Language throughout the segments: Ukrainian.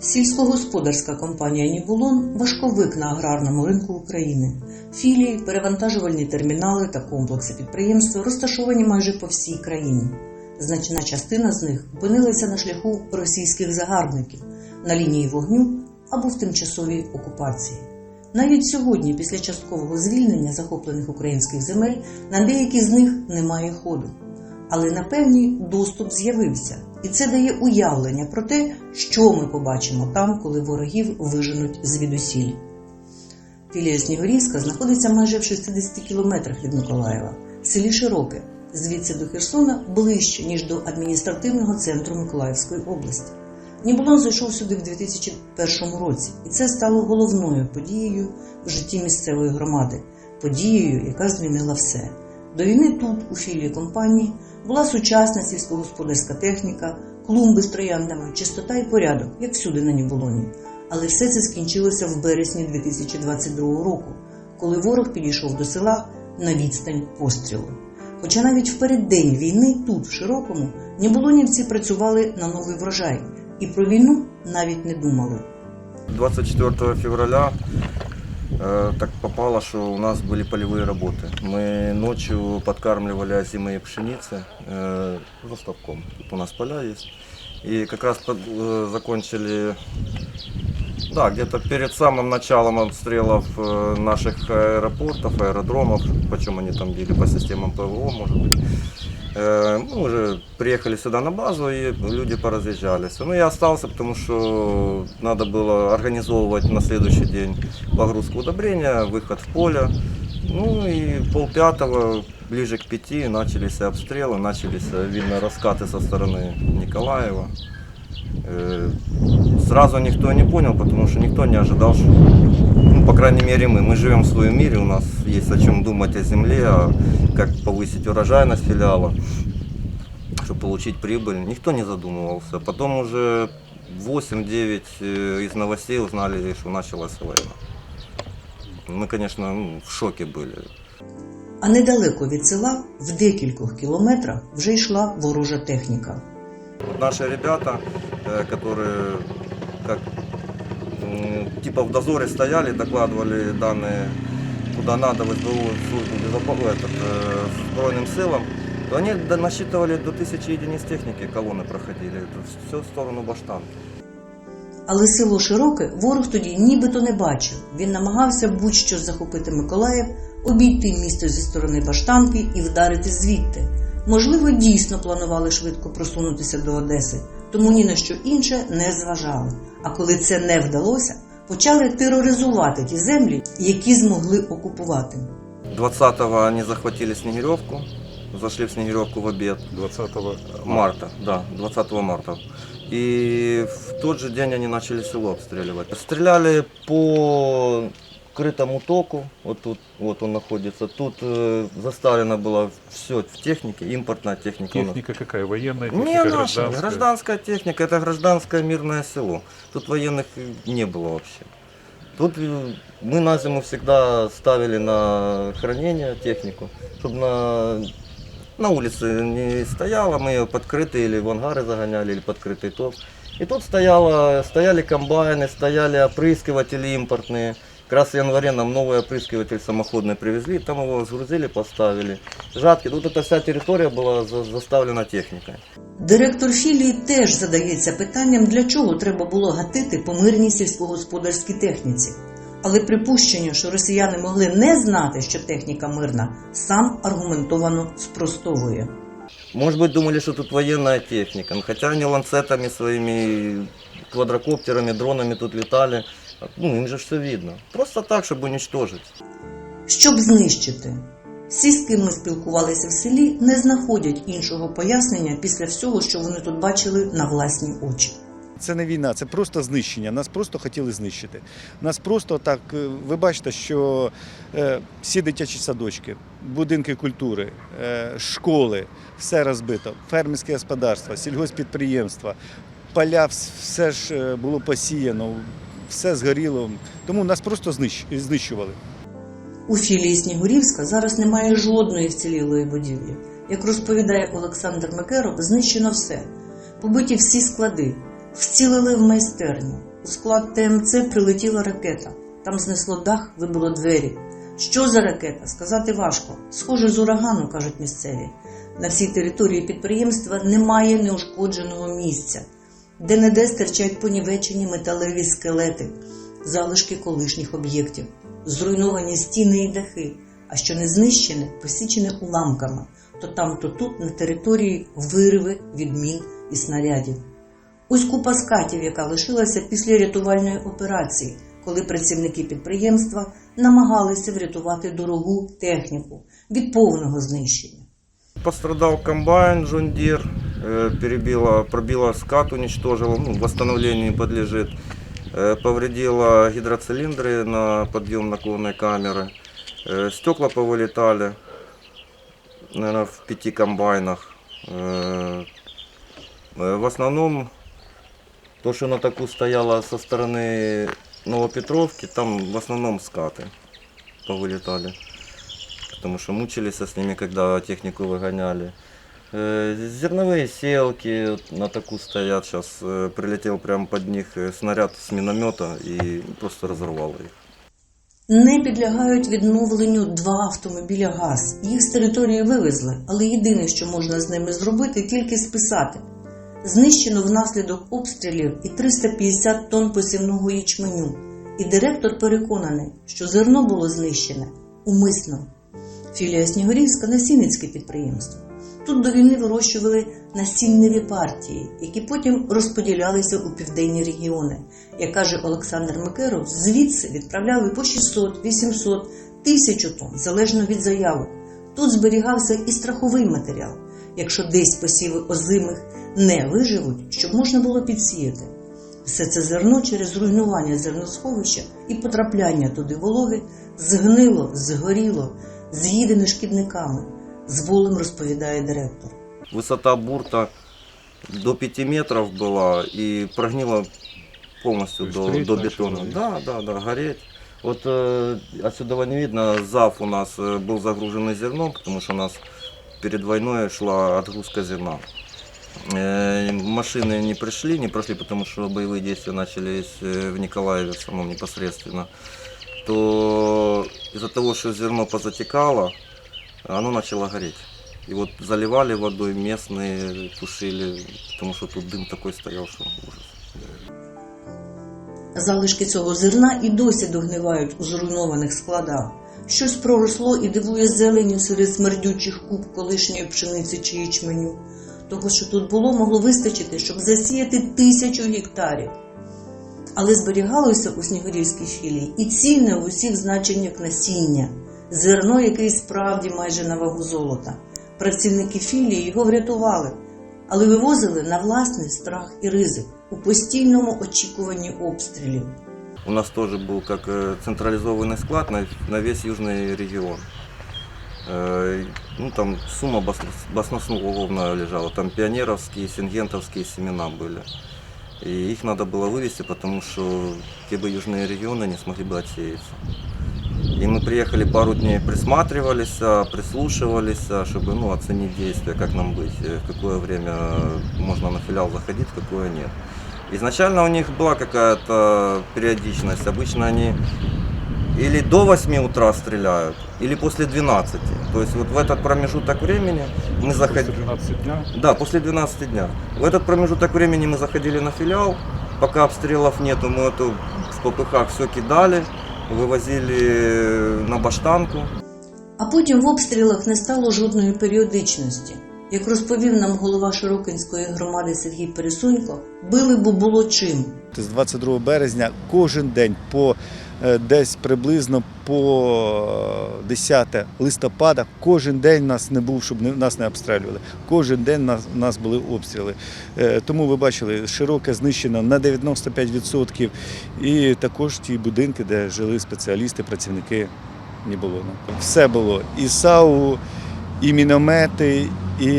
Сільськогосподарська компанія Нібулон важковик на аграрному ринку України. Філії, перевантажувальні термінали та комплекси підприємства розташовані майже по всій країні. Значна частина з них опинилася на шляху російських загарбників на лінії вогню або в тимчасовій окупації. Навіть сьогодні, після часткового звільнення захоплених українських земель, на деякі з них немає ходу. Але на доступ з'явився, і це дає уявлення про те, що ми побачимо там, коли ворогів виженуть звідусіль. Філія Снігурівська знаходиться майже в 60 кілометрах від Миколаєва, в селі Широке, звідси до Херсона ближче, ніж до адміністративного центру Миколаївської області. Нібулон зайшов сюди в 2001 році, і це стало головною подією в житті місцевої громади, подією, яка змінила все. До війни тут, у філії компанії, була сучасна сільськогосподарська техніка, клумби з трояндами, чистота і порядок, як всюди на Нібулоні. Але все це скінчилося в березні 2022 року, коли ворог підійшов до села на відстань пострілу. Хоча навіть в переддень війни тут, в Широкому, нібулонівці працювали на новий врожай і про війну навіть не думали. 24 февраля так попало, что у нас были полевые работы. Мы ночью подкармливали озимые пшеницы э, заставком. Тут у нас поля есть. И как раз под- э, закончили, да, где-то перед самым началом обстрелов э, наших аэропортов, аэродромов, почему они там били по системам ПВО, может быть. Э, Мы уже приехали сюда на базу, и люди поразъезжались. Ну, я остался, потому что надо было организовывать на следующий день погрузку удобрения, выход в поле. Ну и полпятого, ближе к пяти, начались обстрелы, начались, э, видно, раскаты со стороны Николаева. Э, Сразу никто не понял, потому что никто не ожидал, что, ну, по крайней мере, мы. Мы живем в своем мире, у нас есть о чем думать о земле, а как повысить урожайность филиала, чтобы получить прибыль. Никто не задумывался. Потом уже 8-9 э, из новостей узнали, что началась война. Мы, конечно, ну, в шоке были. А недалеко від села, в декількох кілометрах, вже йшла ворожа техніка. Вот Наши ребята, э, которые как м, типа в дозоре стояли, докладывали данные куда надо в СБУ, в службу безопасности, этот, э, Збройным силам, то они до- насчитывали до тысячи единиц техники, колонны проходили, все в сторону баштанки. Але село Широке ворог тоді нібито не бачив. Він намагався будь-що захопити Миколаїв, обійти місто зі сторони Баштанки і вдарити звідти. Можливо, дійсно планували швидко просунутися до Одеси, тому ні на що інше не зважали. А коли це не вдалося, почали тероризувати ті землі, які змогли окупувати. 20-го они захватили Снегиревку, зашли в Снегиревку в обед. 20 Марта, да, 20 марта. И в тот же день они начали село обстреливать. Стреляли по крытому току, вот тут, вот он находится. Тут э, заставлено было все в технике, импортная техника. Техника какая? Военная техника, Не наша, гражданская? гражданская техника, это гражданское мирное село. Тут военных не было вообще. Тут э, мы на зиму всегда ставили на хранение технику, чтобы на, на улице не стояла, мы ее подкрытые или в ангары загоняли, или подкрытый топ. И тут стояло, стояли комбайны, стояли опрыскиватели импортные. Как раз в январе нам новый опрыскиватель самоходный привезли, там его сгрузили, поставили. Жатки, тут эта вся территория была за- заставлена техникой. Директор філії теж задається питанням, для чого треба було гатити по мирній сільськогосподарській техніці. Але припущення, що росіяни могли не знати, що техніка мирна, сам аргументовано спростовує. Может быть, думали, что тут военная техника. Ну, Хотя они ланцетами своими, квадрокоптерами, дронами тут летали. Ну, им же все видно. Просто так, чтобы уничтожить. Щоб знищити. Всі, з ким ми спілкувалися в селі, не знаходять іншого пояснення після всього, що вони тут бачили на власні очі. Це не війна, це просто знищення. Нас просто хотіли знищити. Нас просто так, е, ви бачите, що е, всі дитячі садочки, будинки культури, е, школи, все розбито, фермерське господарство, сільгоспідприємства, поля, все ж е, було посіяно, все згоріло. Тому нас просто знищували. У філії Снігурівська зараз немає жодної вцілілої будівлі. Як розповідає Олександр Мекеров, знищено все. Побиті всі склади, вцілили в майстерню. У склад ТМЦ прилетіла ракета. Там знесло дах, вибило двері. Що за ракета? Сказати важко. Схоже з урагану, кажуть місцеві. На всій території підприємства немає неушкодженого місця, де не де стирчать понівечені металеві скелети, залишки колишніх об'єктів, зруйновані стіни і дахи, а що не знищене, посічене уламками, то там, то тут на території вириви від мін і снарядів. Ось купа скатів, яка лишилася після рятувальної операції, коли працівники підприємства намагалися врятувати дорогу техніку від повного знищення. Пострадал комбайн John Deere, э, перебило, пробило скат, уничтожило, ну, восстановлению не подлежит. Э, Повредило гидроцилиндры на подъем наклонной камеры. Э, Стекла повылетали, наверное, в пяти комбайнах. Э, э, В основном то, что на таку стояло со стороны Новопетровки, там в основном скаты повылетали. Потому что мучились с ними, когда технику выгоняли. Э, Зерновые селки вот на таку стоят сейчас. Прилетел прямо под них э, снаряд с миномета и просто разорвал их. Не підлягають відновленню два автомобіля ГАЗ. Їх з території вивезли, але єдине, що можна з ними зробити, тільки списати. Знищено внаслідок обстрілів і 350 тонн посівного ячменю. І директор переконаний, що зерно було знищене умисно. Філія Снігурівська насінницьке підприємство. Тут до війни вирощували насінневі партії, які потім розподілялися у південні регіони. Як каже Олександр Микеров, звідси відправляли по 600, 800, 1000 тонн, залежно від заявок. Тут зберігався і страховий матеріал, якщо десь посіви озимих не виживуть, щоб можна було підсіяти. Все це зерно через руйнування зерносховища і потрапляння туди вологи згнило, згоріло, з'їдене шкідниками. З болем розповідає директор. Высота бурта до 5 метров была и прогнила полностью То есть до, гореть до начало, бетона. да? Да, да, да, гореть. Вот э, отсюда не видно, ЗАФ у нас э, был загруженный зерном, потому что у нас перед войной шла отгрузка зерна. Э, машины не пришли, не прошли, потому что боевые действия начались э, в Николаеве самом непосредственно. То из-за того, что зерно позатекало, оно начало гореть. И вот заливали водой местные, тушили, потому что тут дым такой стоял, что ужас. Залишки цього зерна і досі догнивають у зруйнованих складах. Щось проросло і дивує зеленню серед смердючих куб колишньої пшениці чи ячменю. Того, що тут було, могло вистачити, щоб засіяти тисячу гектарів Але зберігалося у Снігурівській філії і цінне в усіх значеннях насіння, зерно, яке і справді майже на вагу золота. Працівники філії його врятували, але вивозили на власний страх і ризик у постійному очікуванні обстрілів. У нас тоже был как э, централизованный склад на, на весь южный регион. Э, Ну, там сумма басно- баснословная лежала. Там пионеровские, сингентовские семена были. И их надо было вывести, потому что те бы южные регионы не смогли бы отсеяться. И мы приехали пару дней, присматривались, а, прислушивались, а, чтобы ну, оценить действия, как нам быть, э, в какое время можно на филиал заходить, в какое нет. Изначально у них была какая-то периодичность. Обычно они или до 8 утра стреляют, или после 12. То есть вот в этот промежуток времени мы После заходили... 12 дня. Да, после 12 дня. В этот промежуток времени мы заходили на филиал, пока обстрелов нету, мы эту в попыхах все кидали, вывозили на баштанку. А потім в обстрілах не стало жодної періодичності. Як розповів нам голова Широкинської громади Сергій Пересунько, били, бо було чим. З 22 березня кожен день по е, десь приблизно по 10 листопада, кожен день нас не був, щоб нас не обстрілювали. Кожен день нас, нас були обстріли. Е, Тому ви бачили, широке знищено на 95%. І також ті будинки, де жили спеціалісти, працівники, не було. Все було. І САУ, і міномети, і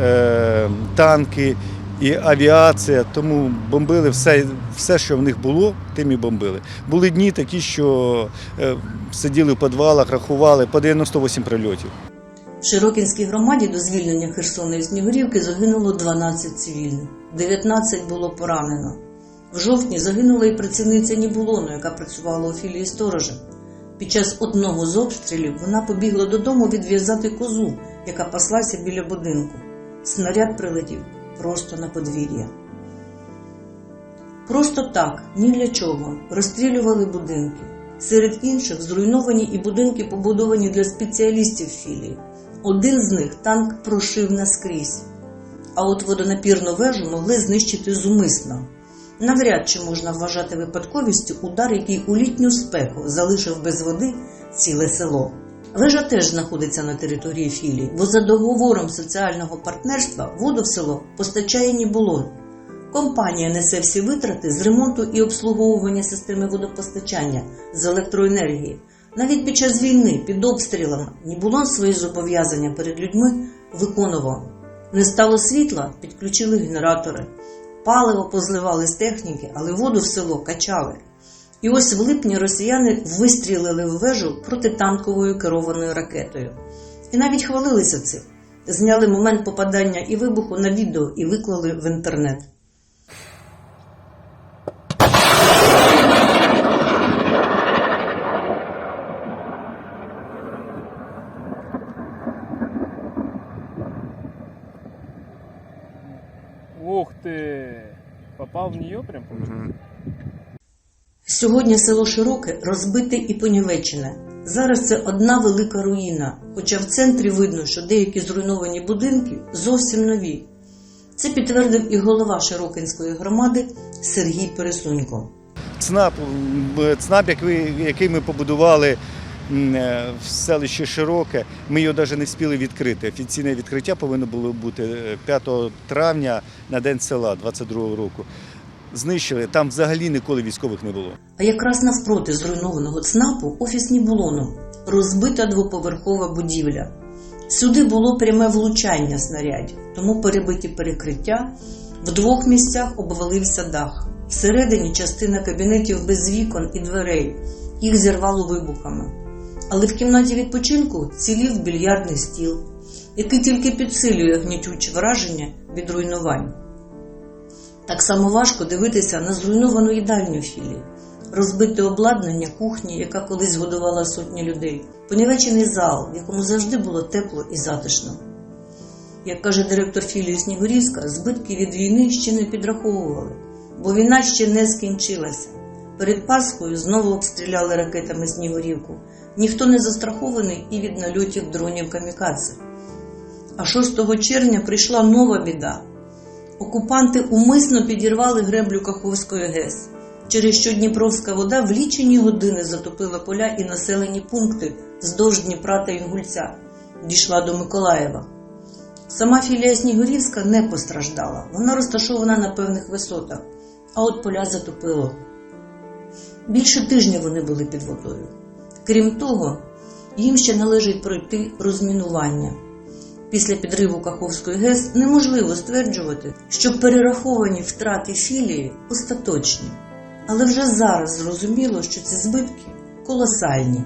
е, танки, і авіація. Тому бомбили все, все, що в них було, тим і бомбили. Були дні такі, що е, сиділи в підвалах, рахували по 98 прильотів. В Широкінській громаді до звільнення Херсона і Снігурівки загинуло 12 цивільних, 19 було поранено. В жовтні загинула і працівниця Нібулону, яка працювала у філії сторожа. Під час одного з обстрілів вона побігла додому відв'язати козу, яка паслася біля будинку. Снаряд прилетів просто на подвір'я. Просто так, ні для чого, розстрілювали будинки. Серед інших зруйновані і будинки, побудовані для спеціалістів філії. Один з них танк прошив наскрізь. А от водонапірну вежу могли знищити зумисно. Навряд чи можна вважати випадковістю удар, який у літню спеку залишив без води ціле село. Вежа теж знаходиться на території філії, бо за договором соціального партнерства воду в село постачає Нібулон. Компанія несе всі витрати з ремонту і обслуговування системи водопостачання з електроенергії. Навіть під час війни під обстрілами Нібулон свої зобов'язання перед людьми виконував. Не стало світла, підключили генератори. Паливо позливали з техніки, але воду в село качали. І ось в липні росіяни вистрілили в вежу протитанковою керованою ракетою. І навіть хвалилися цим. Зняли момент попадання і вибуху на відео і виклали в інтернет. Ух ты! Попал в нее прям? получается? Сьогодні село Широке розбите і понівечене. Зараз це одна велика руїна, хоча в центрі видно, що деякі зруйновані будинки зовсім нові. Це підтвердив і голова Широкинської громади Сергій Пересунько. ЦНАП, ЦНАП який, ми побудували е, в селищі Широке, ми його навіть не встигли відкрити. Офіційне відкриття повинно було бути е, 5 травня на день села 22 року. Знищили, там взагалі ніколи військових не було. А якраз навпроти зруйнованого ЦНАПу офіс Нібулону розбита двоповерхова будівля. Сюди було пряме влучання снарядів, тому перебиті перекриття. В двох місцях обвалився дах. Всередині частина кабінетів без вікон і дверей. Їх зірвало вибухами. Але в кімнаті відпочинку цілів більярдний стіл, який тільки підсилює гнітюче враження від руйнувань. Так само важко дивитися на зруйновану їдальню філії, розбите обладнання кухні, яка колись годувала сотні людей, понівечений зал, в якому завжди було тепло і затишно. Як каже директор філії Снігурівська, збитки від війни ще не підраховували, бо війна ще не скінчилася. Перед Пасхою знову обстріляли ракетами Снігурівку. Ніхто не застрахований і від нальотів дронів камікадзе. А 6 червня прийшла нова біда. Окупанти умисно підірвали греблю Каховської ГЕС, через що Дніпровська вода в лічені години затопила поля і населені пункти вздовж Дніпра та Інгульця, дійшла до Миколаєва. Сама філія Снігурівська не постраждала, вона розташована на певних висотах, а от поля затопило. Більше тижня вони були під водою. Крім того, їм ще належить пройти розмінування. Після підриву Каховської ГЕС неможливо стверджувати, що перераховані втрати філії остаточні. Але вже зараз зрозуміло, що ці збитки колосальні.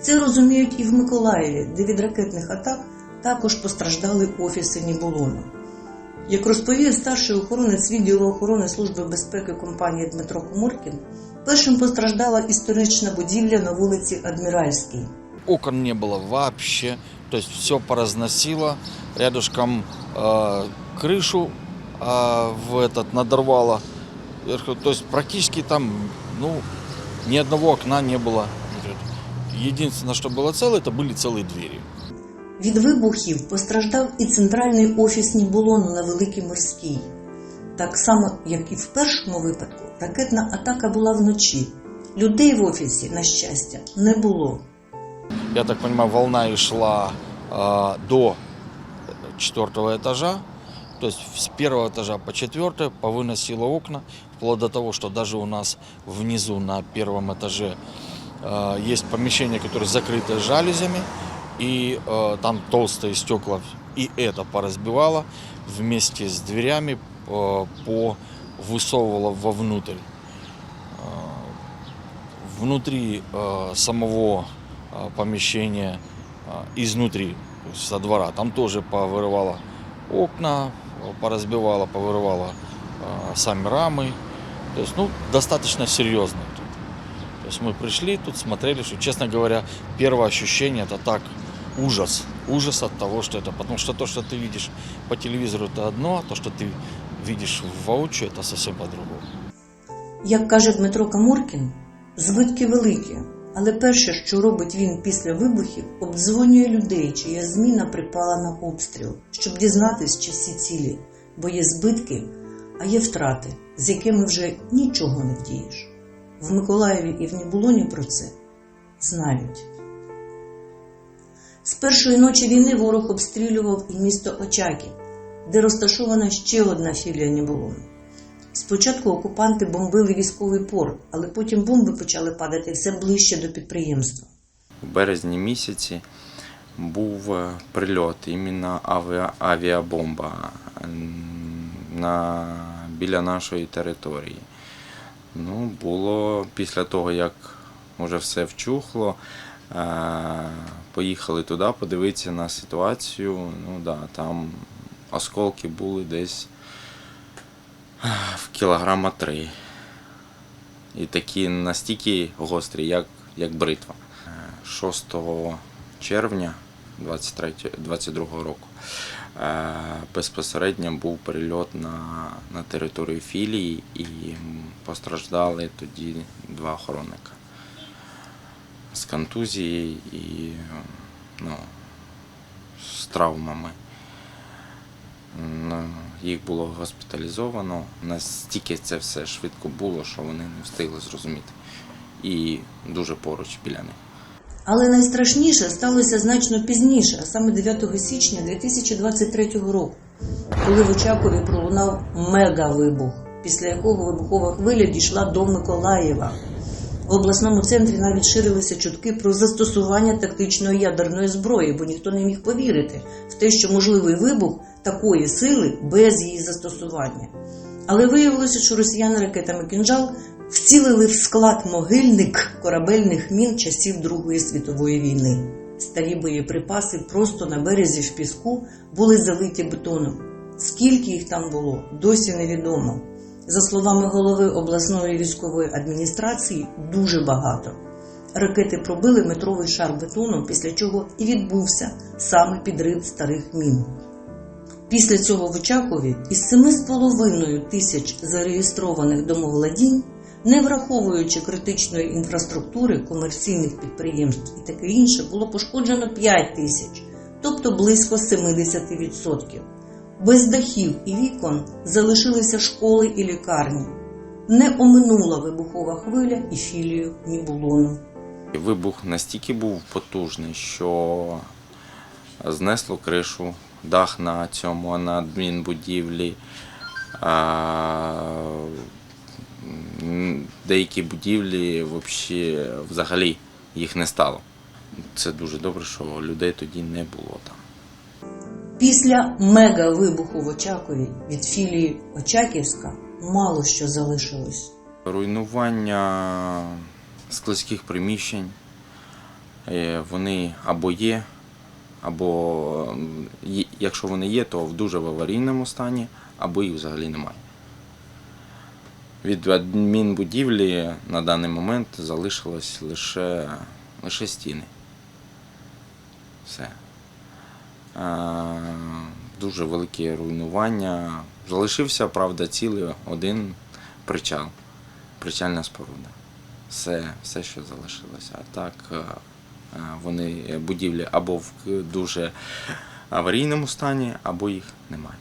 Це розуміють і в Миколаєві, де від ракетних атак також постраждали офіси Нібулону. Як розповів старший охоронець відділу охорони Служби безпеки компанії Дмитро Комуркін, першим постраждала історична будівля на вулиці Адміральській. окон не было вообще, то есть все поразносило, рядышком э, крышу э, в этот надорвало, Вверху, то есть практически там, ну, ни одного окна не было. Единственное, что было целое, это были целые двери. Від вибухів постраждав і центральний офіс Нібулону на Великій Морській. Так само, як і в першому випадку, ракетна атака була вночі. Людей в офісі, на щастя, не було. Я так понимаю, волна и шла э, до четвертого этажа. То есть с первого этажа по четвертый повыносило окна, вплоть до того, что даже у нас внизу на первом этаже э, есть помещение, которое закрыто жалюзями, и э, там толстые стекла, и это поразбивало вместе с дверями, э, по высовывало вовнутрь. Э, Внутри э, самого э, помещения, э, изнутри, то есть со двора, там тоже повырывало окна, э, поразбивало, повырывало а, сами рамы. То есть, ну, достаточно серьезно тут. То есть мы пришли тут, смотрели, что, честно говоря, первое ощущение это так, ужас. Ужас от того, что это. Потому что то, что ты видишь по телевизору, это одно, а то, что ты видишь воочию, это совсем по-другому. Як каже Дмитро Камуркін, збитки великі, але перше, що робить він після вибухів, обдзвонює людей, чия зміна припала на обстріл, щоб дізнатись, чи всі цілі, бо є збитки, а є втрати, з якими вже нічого не вдієш. В Миколаєві і в Нібулоні про це знають. З першої ночі війни ворог обстрілював і місто Очаків, де розташована ще одна філія Нібулону. Спочатку окупанти бомбили військовий порт, але потім бомби почали падати все ближче до підприємства. У березні місяці був е, прильот, іменно авіа, авіабомба на, біля нашої території. Ну, було після того, як вже все вчухло, е, поїхали туди подивитися на ситуацію. Ну, да, там осколки були десь в кілограма три. І такі настільки гострі, як, як бритва. 6 червня 2022 року е, безпосередньо був перельот на, на територію філії і постраждали тоді два охоронника з контузією і ну, з травмами. Їх було госпіталізовано. Настільки це все швидко було, що вони не встигли зрозуміти. І дуже поруч біля них. Але найстрашніше сталося значно пізніше, а саме 9 січня 2023 року, коли в Очакові пролунав мегавибух, після якого вибухова хвиля дійшла до Миколаєва. В обласному центрі навіть ширилися чутки про застосування тактичної ядерної зброї, бо ніхто не міг повірити в те, що можливий вибух такої сили без її застосування. Але виявилося, що росіяни ракетами «Кінжал» вцілили в склад могильник корабельних мін часів Другої світової війни. Старі боєприпаси просто на березі в піску були залиті бетоном. Скільки їх там було, досі невідомо. За словами голови обласної військової адміністрації, дуже багато. Ракети пробили метровий шар бетону, після чого і відбувся саме підрив старих мін. Після цього в Очакові із 7,5 тисяч зареєстрованих домовладінь, не враховуючи критичної інфраструктури, комерційних підприємств і таке інше, було пошкоджено 5 тисяч, тобто близько 70%. Без дахів і вікон залишилися школи і лікарні. Не оминула вибухова хвиля і філію Нібулону. Вибух настільки був потужний, що знесло кришу, дах на цьому, на адмінбудівлі. А, деякі будівлі вообще, взагалі їх не стало. Це дуже добре, що людей тоді не було там. Після мегавибуху в Очакові від філії Очаківська мало що залишилось. Руйнування складських приміщень, е, вони або є, або якщо вони є, то в дуже в аварійному стані, або їх взагалі немає. Від адмінбудівлі на даний момент залишилось лише, лише стіни. Все. Е, Дуже велике руйнування. Залишився, правда, цілий один причал причальна споруда. Все, все, що залишилося. А так е, е, вони будівлі або в дуже аварійному стані, або їх немає.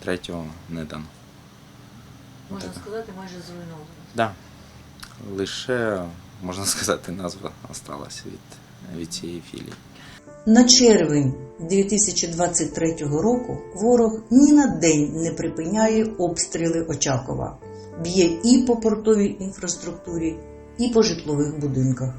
Третього не дано. Можна Так. сказати, майже зруйновано. Да. Лише, можна сказати, назва осталась від, від цієї філії. На червень 2023 року ворог ні на день не припиняє обстріли Очакова. Б'є і по портовій інфраструктурі, і по житлових будинках.